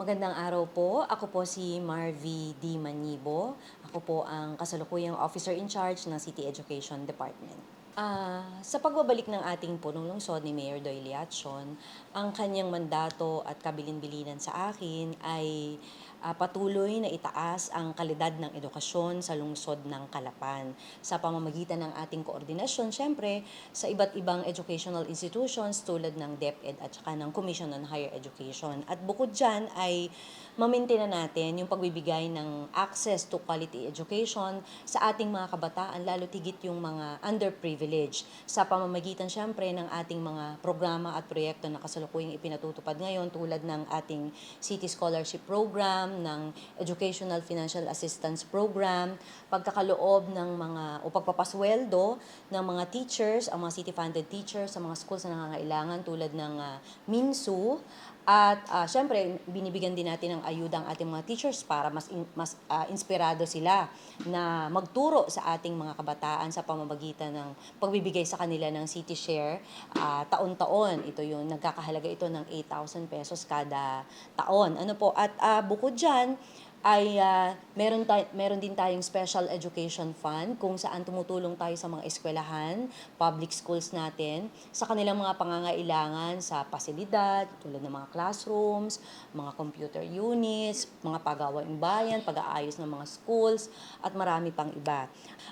Magandang araw po. Ako po si Marvy D. Manibo. Ako po ang kasalukuyang officer in charge ng City Education Department. Ah, sa pagbabalik ng ating punong lungsod ni Mayor Doy Liatson, ang kanyang mandato at kabilin-bilinan sa akin ay ah, patuloy na itaas ang kalidad ng edukasyon sa lungsod ng Kalapan sa pamamagitan ng ating koordinasyon syempre sa iba't ibang educational institutions tulad ng DepEd at saka ng Commission on Higher Education. At bukod dyan ay mamintain na natin yung pagbibigay ng access to quality education sa ating mga kabataan, lalo tigit yung mga underprivileged sa pamamagitan syempre ng ating mga programa at proyekto na kasalukuyang ipinatutupad ngayon tulad ng ating City Scholarship Program, ng Educational Financial Assistance Program, pagkakaloob ng mga o pagpapasweldo ng mga teachers, ang mga city-funded teachers sa mga schools na nangangailangan tulad ng ah, MINSU, at ah, syempre, binibigyan din natin ng ayuda ang ating mga teachers para mas in- mas ah, inspirado sila na magturo sa ating mga kabataan sa pamamagitan ng pagbibigay sa kanila ng City Share ah, taon-taon. Ito yung nagkakahalaga ito ng 8,000 pesos kada taon. Ano po? At ah, bukod diyan, ay ah, meron tay- meron din tayong special education fund kung saan tumutulong tayo sa mga eskwelahan, public schools natin sa kanilang mga pangangailangan sa pasilidad tulad ng mga classrooms, mga computer units, mga pagawaing bayan, pag-aayos ng mga schools at marami pang iba.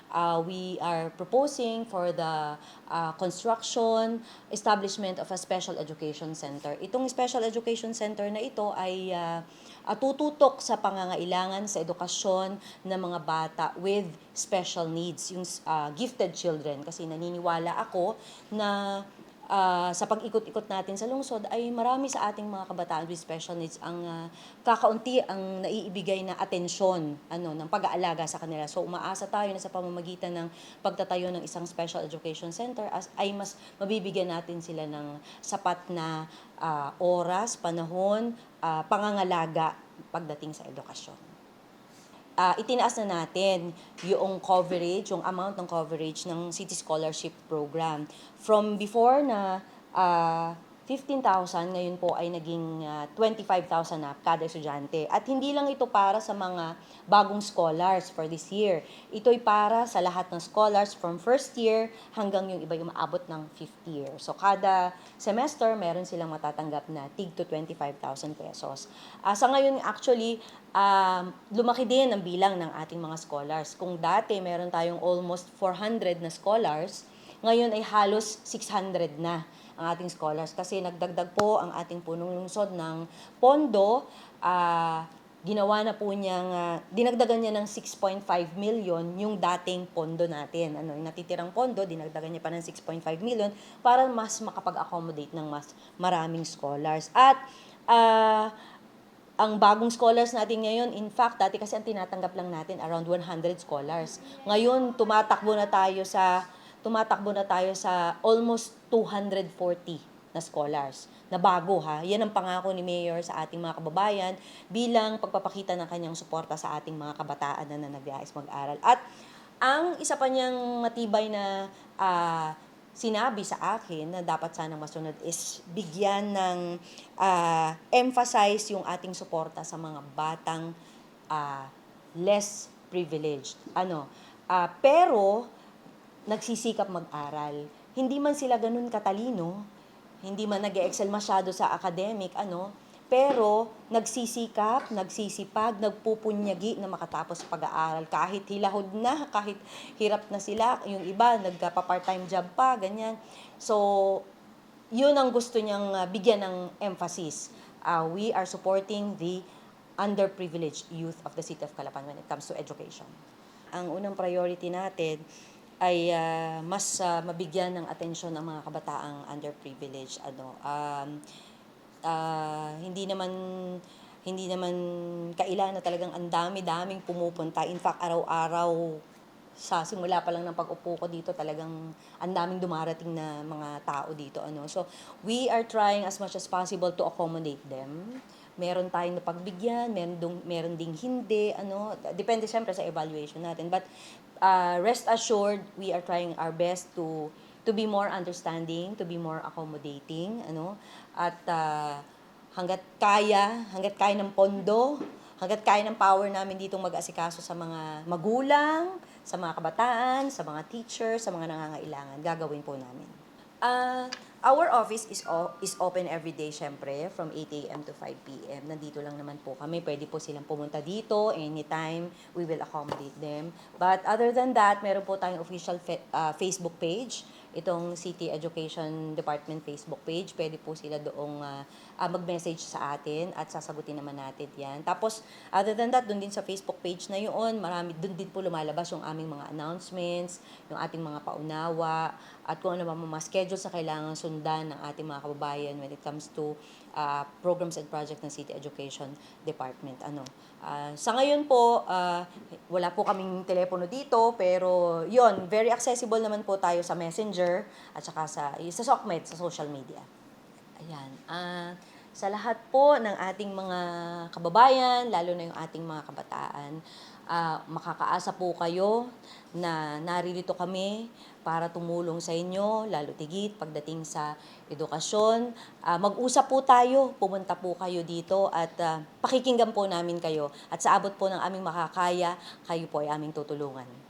Ah, we are proposing for the ah, construction, establishment of a special education center. Itong special education center na ito ay ah, ah, tututok sa pangangailangan sa edukasyon ng mga bata with special needs, yung ah, gifted children. Kasi naniniwala ako na ah, sa pag-ikot-ikot natin sa lungsod ay marami sa ating mga kabataan with special needs ang ah, kakaunti ang naiibigay na atensyon ano ng pag-aalaga sa kanila. So umaasa tayo na sa pamamagitan ng pagtatayo ng isang special education center as ay mas mabibigyan natin sila ng sapat na ah, oras, panahon, ah, pangangalaga pagdating sa edukasyon ah, itinaas na natin yung coverage, yung amount ng coverage ng City Scholarship Program. From before na ah, 15,000, ngayon po ay naging ah, 25,000 na kada estudyante. At hindi lang ito para sa mga bagong scholars for this year. Ito'y para sa lahat ng scholars from first year hanggang yung iba yung maabot ng fifth year. So kada semester, meron silang matatanggap na tig to 25,000 pesos. Ah, sa ngayon, actually, um, lumaki din ang bilang ng ating mga scholars. Kung dati meron tayong almost 400 na scholars, ngayon ay halos 600 na ang ating scholars kasi nagdagdag po ang ating punong lungsod ng pondo. ah, ginawa na po niyang, ah, dinagdagan niya ng 6.5 million yung dating pondo natin. Ano, yung natitirang pondo, dinagdagan niya pa ng 6.5 million para mas makapag-accommodate ng mas maraming scholars. At ah, ang bagong scholars natin ngayon, in fact, dati kasi ang tinatanggap lang natin around 100 scholars. Ngayon, tumatakbo na tayo sa tumatakbo na tayo sa almost 240 na scholars na bago ha. Yan ang pangako ni Mayor sa ating mga kababayan bilang pagpapakita ng kanyang suporta sa ating mga kabataan na nanagayais mag-aral. At ang isa pa niyang matibay na ah, sinabi sa akin na dapat sana masunod is bigyan ng ah, emphasize yung ating suporta sa mga batang ah, less privileged. Ano? Ah, pero nagsisikap mag-aral. Hindi man sila ganun katalino, hindi man nag excel masyado sa academic, ano, pero nagsisikap, nagsisipag, nagpupunyagi na makatapos pag-aaral. Kahit hilahod na, kahit hirap na sila, yung iba nagpa-part-time job pa, ganyan. So, yun ang gusto niyang ah, bigyan ng emphasis. Ah, we are supporting the underprivileged youth of the city of Calapan when it comes to education. Ang unang priority natin ay ah, mas ah, mabigyan ng atensyon ang mga kabataang underprivileged ano. Um, ah, hindi naman hindi naman kailan na talagang ang dami-daming pumupunta. In fact araw-araw sa simula pa lang ng pag-upo ko dito talagang ang daming dumarating na mga tao dito ano. So we are trying as much as possible to accommodate them meron tayong napagbigyan meron ding, meron ding hindi ano depende siyempre sa evaluation natin but uh, rest assured we are trying our best to to be more understanding to be more accommodating ano at uh, hanggat kaya, hanggat kaya ng pondo, hanggat kaya ng power namin ditong mag-asikaso sa mga magulang, sa mga kabataan, sa mga teachers, sa mga nangangailangan, gagawin po namin. Ah, our office is is open every day syempre from 8 a.m. to 5 p.m. Nandito lang naman po kami. Pwede po silang pumunta dito anytime. We will accommodate them. But other than that, meron po tayong official ah, Facebook page. Itong City Education Department Facebook page. Pwede po sila doong ah, ah, mag-message sa atin at sasagutin naman natin yan. Tapos, other than that, doon din sa Facebook page na yun, marami, doon din po lumalabas yung aming mga announcements, yung ating mga paunawa, at kung ano ba mga schedule sa kailangan sundan ng ating mga kababayan when it comes to ah, programs and projects ng City Education Department. Ano, ah, sa ngayon po, ah, wala po kaming telepono dito, pero yon very accessible naman po tayo sa Messenger at saka sa, sa SOCMED, sa social media. Ayan. Ah, sa lahat po ng ating mga kababayan, lalo na yung ating mga kabataan, ah, makakaasa po kayo na naririto kami para tumulong sa inyo, lalo tigit pagdating sa edukasyon. Ah, mag-usap po tayo, pumunta po kayo dito at ah, pakikinggan po namin kayo. At sa abot po ng aming makakaya, kayo po ay aming tutulungan.